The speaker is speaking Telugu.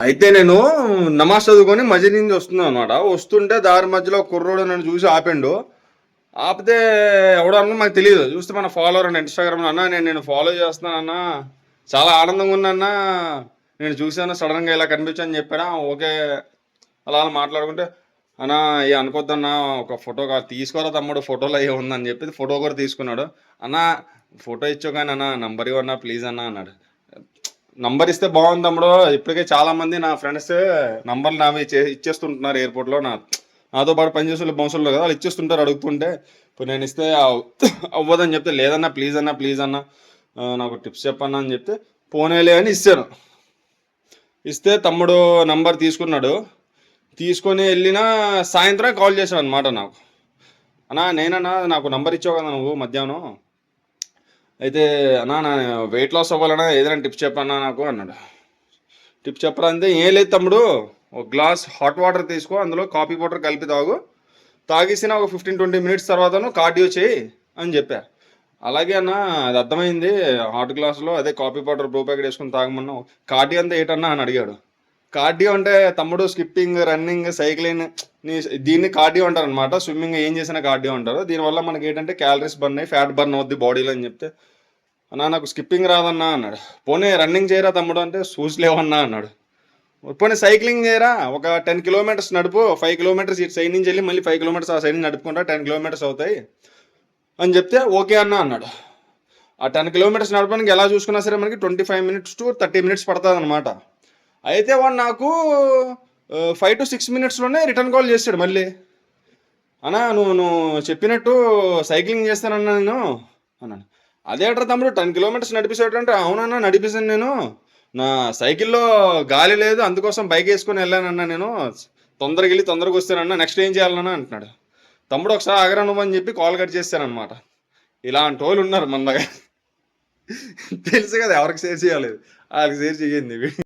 అయితే నేను నమాజ్ చదువుకొని మజీ నుంచి వస్తున్నాను అనమాట వస్తుంటే దారి మధ్యలో కుర్రోడు నన్ను చూసి ఆపిండు. ఆపితే ఎవడో అన్న మాకు తెలియదు. చూస్తే మన ఫాలోవర్ అండి ఇన్స్టాగ్రామ్లో అన్న నేను నేను ఫాలో చేస్తున్నాను అన్న చాలా ఆనందంగా ఉందన్న నేను చూసాను సడన్గా ఇలా కనిపించని చెప్పాను. ఓకే. అలా అలా మాట్లాడుకుంటే అన్న ఏ అనుకోద్దన్నా ఒక ఫోటో తీసుకోరా తమ్ముడు ఫోటోలో అయ్యే ఉందని చెప్పి ఫోటో కూడా తీసుకున్నాడు. అన్న ఫోటో ఇచ్చో కానీ అన్న నంబర్ ఇవ్వన్నా ప్లీజ్ అన్న అన్నాడు. నంబర్ ఇస్తే బాగుంది తమ్ముడు. ఇప్పటికే చాలా మంది నా ఫ్రెండ్స్ నంబర్లు నావి ఇచ్చేస్తుంటున్నారు ఎయిర్పోర్ట్లో నా నాతో పాటు పనిచేసే బౌన్సర్లు కదా వాళ్ళు ఇచ్చేస్తుంటారు అడుగుతుంటే. ఇప్పుడు నేను ఇస్తే అవ్వదని చెప్తే లేదన్నా ప్లీజ్ అన్నా ప్లీజ్ అన్నా నాకు టిప్స్ చెప్పన్నా అని చెప్తే పోనేలే అని ఇస్తాను ఇస్తే తమ్ముడు నంబర్ తీసుకున్నాడు. తీసుకొని వెళ్ళిన సాయంత్రం కాల్ చేశాడు అనమాట నాకు. అన్నా నేనన్నా నాకు నంబర్ ఇచ్చావు కదా నువ్వు మధ్యాహ్నం. అయితే అన్నా నా వెయిట్ లాస్ అవ్వాలన్నా ఏదైనా టిప్స్ చెప్పన్నా నాకు అన్నాడు. టిప్ చెప్పరా అంతే ఏం లేదు తమ్ముడు ఒక గ్లాస్ హాట్ వాటర్ తీసుకో అందులో కాఫీ పౌడర్ కలిపి తాగు. తాగేసిన ఒక ఫిఫ్టీన్ ట్వంటీ మినిట్స్ తర్వాత కార్డియో చేయి అని చెప్పా. అలాగే అన్న అది అర్థమైంది హాట్ గ్లాస్లో అదే కాఫీ పౌడర్ బ్రూ ప్యాకెట్ వేసుకుని తాగమన్నావు కార్డియో అంతా ఏటన్నా అని అడిగాడు. కార్డియో అంటే తమ్ముడు స్కిప్పింగ్ రన్నింగ్ సైక్లింగ్ దీన్ని కార్డియో అంటారు అనమాట స్విమ్మింగ్ ఏం చేసినా కార్డియో అంటారు. దీనివల్ల మనకి ఏంటంటే క్యాలరీస్ బర్న్ అయ్యి ఫ్యాట్ బర్న్ అవుద్ది బాడీలో అని చెప్తే అన్నా నాకు స్కిప్పింగ్ రాదన్నా అన్నాడు. పోనీ రన్నింగ్ చేయరా తమ్ముడు అంటే షూస్ లేవన్నా అన్నాడు. పోనీ సైక్లింగ్ చేయరా? ఒక టెన్ కిలోమీటర్స్ నడుపు ఫైవ్ కిలోమీటర్స్ ఇటు సైడ్ నుంచి వెళ్ళి మళ్ళీ ఫైవ్ కిలోమీటర్స్ ఆ సైడ్ నుంచి నడుపుకుంటా టెన్ కిలోమీటర్స్ అవుతాయి అని చెప్తే ఓకే అన్న అన్నాడు. ఆ టెన్ కిలోమీటర్స్ నడపడానికి ఎలా చూసుకున్నా సరే మనకి twenty five minutes to thirty minutes పడుతుంది అనమాట అయితే వాడు నాకు ఫైవ్ టు సిక్స్ మినిట్స్లోనే రిటర్న్ కాల్ చేస్తాడు మళ్ళీ. అన్నా నువ్వు నువ్వు చెప్పినట్టు సైక్లింగ్ చేస్తానన్నా నేను అన్నాను అదేట్రా తమ్ముడు టెన్ కిలోమీటర్స్ నడిపిస్తాడంటే అవునన్నా నడిపిస్తాను నేను. నా సైకిల్లో గాలి లేదు అందుకోసం బైక్ వేసుకొని వెళ్ళానన్నా నేను. తొందరగా వెళ్ళి తొందరగా వస్తానన్నా నెక్స్ట్ ఏం చేయాలన్నా అంటున్నాడు. తమ్ముడు ఒకసారి ఆగరా నువ్వు అని చెప్పి కాల్ కట్ చేస్తానమాట ఇలాంటి వాళ్ళు ఉన్నారు మన దగ్గర. తెలుసు కదా ఎవరికి షేర్ చేయాలి. వాళ్ళకి షేర్ చేయండి.